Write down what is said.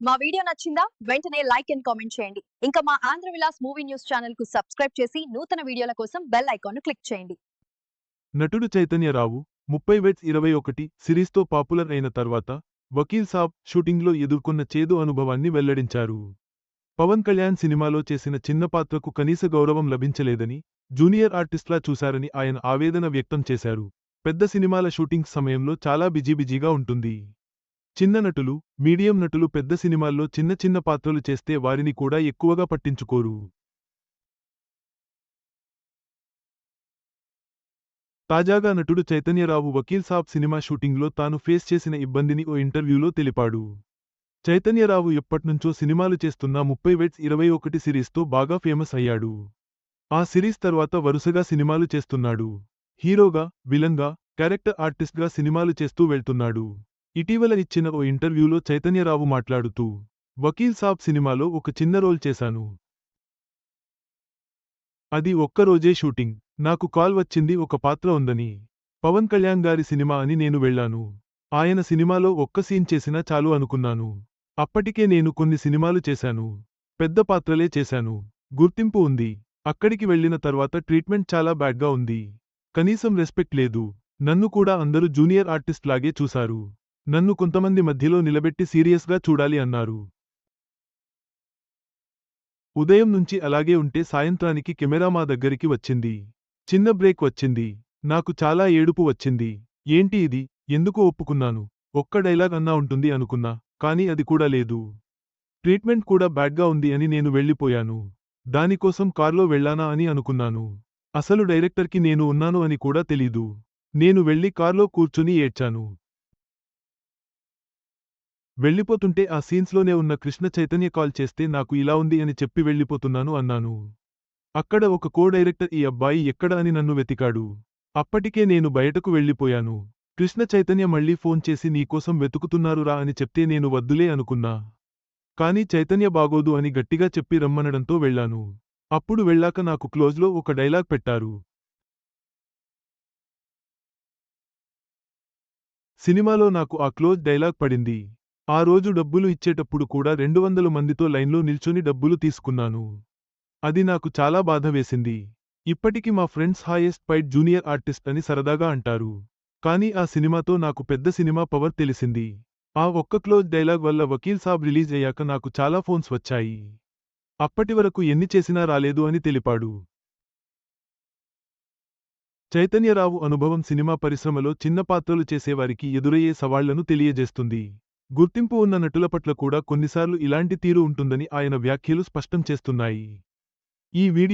మా వీడియో నచ్చిందా? వెంటనే లైక్ అండ్ కామెంట్ చేయండి. ఇంకా మా ఆంధ్ర విలాస్ మూవీ న్యూస్ ఛానల్కు సబ్స్క్రైబ్ చేసి నూతన వీడియోల కోసం బెల్ ఐకాన్ను క్లిక్ చేయండి. నటుడు చైతన్యరావు ముప్పై వెట్స్ ఇరవై ఒకటి సిరీస్తో పాపులర్ అయిన తర్వాత వకీల్ సాబ్ షూటింగ్లో ఎదుర్కొన్న చేదు అనుభవాన్ని వెల్లడించారు. పవన్ కళ్యాణ్ సినిమాలో చేసిన చిన్న పాత్రకు కనీస గౌరవం లభించలేదని జూనియర్ ఆర్టిస్ట్లా చూశారని ఆయన ఆవేదన వ్యక్తం చేశారు. పెద్ద సినిమాల షూటింగ్ సమయంలో చాలా బిజీ బిజీగా ఉంటుంది. చిన్న నటులు మీడియం నటులు పెద్ద సినిమాల్లో చిన్న చిన్న పాత్రలు చేస్తే వారిని కూడా ఎక్కువగా పట్టించుకోరు. తాజాగా నటుడు చైతన్యరావు వకీల్ సాబ్ సినిమా షూటింగ్లో తాను ఫేస్ చేసిన ఇబ్బందిని ఓ ఇంటర్వ్యూలో తెలిపాడు. చైతన్యరావు ఎప్పట్నుంచో సినిమాలు చేస్తున్న ముప్పై వెట్స్ ఇరవై ఒకటి సిరీస్తో బాగా ఫేమస్ అయ్యాడు. ఆ సిరీస్ తర్వాత వరుసగా సినిమాలు చేస్తున్నాడు. హీరోగా విలన్గా క్యారెక్టర్ ఆర్టిస్ట్గా సినిమాలు చేస్తూ వెళ్తున్నాడు. ఇటీవల ఇచ్చిన ఓ ఇంటర్వ్యూలో చైతన్యరావు మాట్లాడుతూ వకీల్ సాబ్ సినిమాలో ఒక చిన్న రోల్ చేశాను. అది ఒక్కరోజే షూటింగ్. నాకు కాల్ వచ్చింది ఒక పాత్ర ఉందని. పవన్ కళ్యాణ్ గారి సినిమా అని నేను వెళ్ళాను. ఆయన సినిమాలో ఒక్క సీన్ చేసినా చాలు అనుకున్నాను. అప్పటికే నేను కొన్ని సినిమాలు చేశాను. పెద్ద పాత్రలే చేశాను. గుర్తింపు ఉంది. అక్కడికి వెళ్ళిన తర్వాత ట్రీట్మెంట్ చాలా బ్యాడ్గా ఉంది. కనీసం రెస్పెక్ట్ లేదు. నన్ను కూడా అందరూ జూనియర్ ఆర్టిస్ట్ లాగే చూశారు. నన్ను కొంతమంది మధ్యలో నిలబెట్టి సీరియస్గా చూడాలి అన్నారు. ఉదయం నుంచి అలాగే ఉంటే సాయంత్రానికి కెమెరా మా దగ్గరికి వచ్చింది. చిన్న బ్రేక్ వచ్చింది. నాకు చాలా ఏడుపు వచ్చింది. ఏంటి ఇది? ఎందుకు ఒప్పుకున్నాను? ఒక్క డైలాగ్ అన్నా ఉంటుంది అనుకున్నా కానీ అది కూడా లేదు. ట్రీట్మెంట్ కూడా బ్యాడ్గా ఉంది అని నేను వెళ్ళిపోయాను. దానికోసం కార్లో వెళ్ళానా అని అనుకున్నాను. అసలు డైరెక్టర్కి నేను ఉన్నాను అని కూడా తెలీదు. నేను వెళ్ళి కార్లో కూర్చుని ఏడ్చాను. వెళ్ళిపోతుంటే ఆ సీన్స్లోనే ఉన్న కృష్ణ చైతన్య కాల్ చేస్తే నాకు ఇలా ఉంది అని చెప్పి వెళ్ళిపోతున్నాను అన్నాను. అక్కడ ఒక కో డైరెక్టర్ ఈ అబ్బాయి ఎక్కడ అని నన్ను వెతికాడు. అప్పటికే నేను బయటకు వెళ్ళిపోయాను. కృష్ణ చైతన్య మళ్ళీ ఫోన్ చేసి నీకోసం వెతుకుతున్నారురా అని చెప్తే నేను వద్దులే అనుకున్నా. కాని చైతన్య బాగోదు అని గట్టిగా చెప్పి రమ్మనడంతో వెళ్ళాను. అప్పుడు వెళ్ళాక నాకు క్లోజ్లో ఒక డైలాగ్ పెట్టారు. సినిమాలో నాకు ఆ క్లోజ్ డైలాగ్ పడింది. ఆ రోజు డబ్బులు ఇచ్చేటప్పుడు కూడా రెండు వందల మందితో లైన్లో నిల్చుని డబ్బులు తీసుకున్నాను. అది నాకు చాలా బాధ వేసింది. ఇప్పటికి మా friends highest paid junior artist అని సరదాగా అంటారు. కానీ ఆ సినిమాతో నాకు పెద్ద సినిమా పవర్ తెలిసింది. ఆ ఒక్క క్లోజ్ డైలాగ్ వల్ల వకీల్ సాబ్ రిలీజ్ అయ్యాక నాకు చాలా ఫోన్స్ వచ్చాయి. అప్పటి వరకు ఎన్ని చేసినా రాలేదు అని తెలిపాడు. చైతన్యరావు అనుభవం సినిమా పరిశ్రమలో చిన్న పాత్రలు చేసేవారికి ఎదురయ్యే సవాళ్ళను తెలియజేస్తుంది. గుర్తింపు ఉన్న నటుల పట్ల కూడా కొన్నిసార్లు ఇలాంటి తీరు ఉంటుందని ఆయన వ్యాఖ్యలు స్పష్టం చేస్తున్నాయి. ఈ వీడియో